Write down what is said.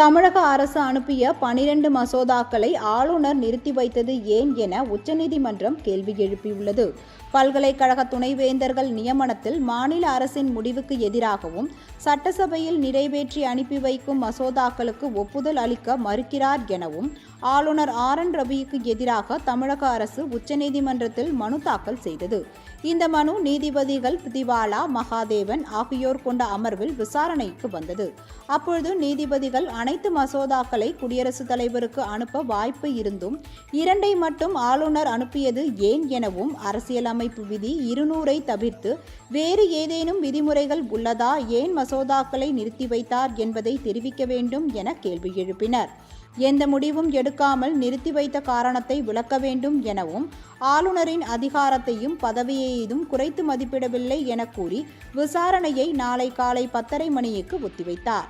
தமிழக அரசு அனுப்பிய பனிரெண்டு மசோதாக்களை ஆளுநர் நிறுத்தி வைத்தது ஏன் என உச்சநீதிமன்றம் கேள்வி எழுப்பியுள்ளது. பல்கலைக்கழக துணைவேந்தர்கள் நியமனத்தில் மாநில அரசின் முடிவுக்கு எதிராகவும் சட்டசபையில் நிறைவேற்றி அனுப்பி வைக்கும் மசோதாக்களுக்கு ஒப்புதல் அளிக்க மறுக்கிறார் எனவும் ஆளுநர் ஆர். என். ரவிக்கு எதிராக தமிழக அரசு உச்சநீதிமன்றத்தில் மனு தாக்கல் செய்தது. இந்த மனு நீதிபதிகள் திவாலா மகாதேவன் ஆகியோர் கொண்ட அமர்வில் விசாரணைக்கு வந்தது. அப்பொழுது நீதிபதிகள் அனைத்து மசோதாக்களை குடியரசுத் தலைவருக்கு அனுப்ப வாய்ப்பு இருந்தும் இரண்டை மட்டும் ஆளுநர் அனுப்பியது ஏன் எனவும் அரசியலமைப்பு விதி இருநூறை தவிர்த்து வேறு ஏதேனும் விதிமுறைகள் உள்ளதா ஏன் மசோதாக்களை நிறுத்தி வைத்தார் என்பதை தெரிவிக்க வேண்டும் என கேள்வி எழுப்பினர். எந்த முடிவும் எடுக்காமல் நிறுத்தி வைத்த காரணத்தை விளக்க வேண்டும் எனவும் ஆளுநரின் அதிகாரத்தையும் பதவியையும் குறைத்து மதிப்பிடவில்லை என கூறி விசாரணையை நாளை காலை பத்தரை மணிக்கு ஒத்திவைத்தார்.